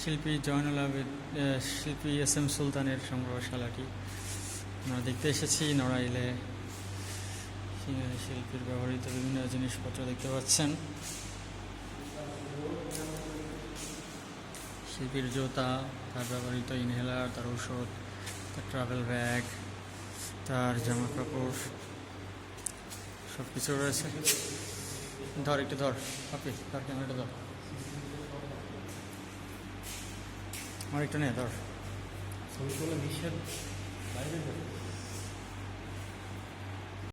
শিল্পী জয়নুল আবেদ শিল্পী S M সুলতানের সংগ্রহশালাটি। আমরা দেখতে এসেছি, নড়াইলে শিল্পীর ব্যবহৃত বিভিন্ন জিনিসপত্র দেখতে পাচ্ছেন। শিল্পীর জুতা, তার ব্যবহৃত ইনহেলার, তার ঔষধ, তার ট্রাভেল ব্যাগ তার জামা কাপড় সব কিছু রয়েছে। ধর, একটু ধর আপনি ধর, ক্যামেরাটা ধর। আমার একটা নেই ধর। ছবি তোলা নিষেধ বাইরে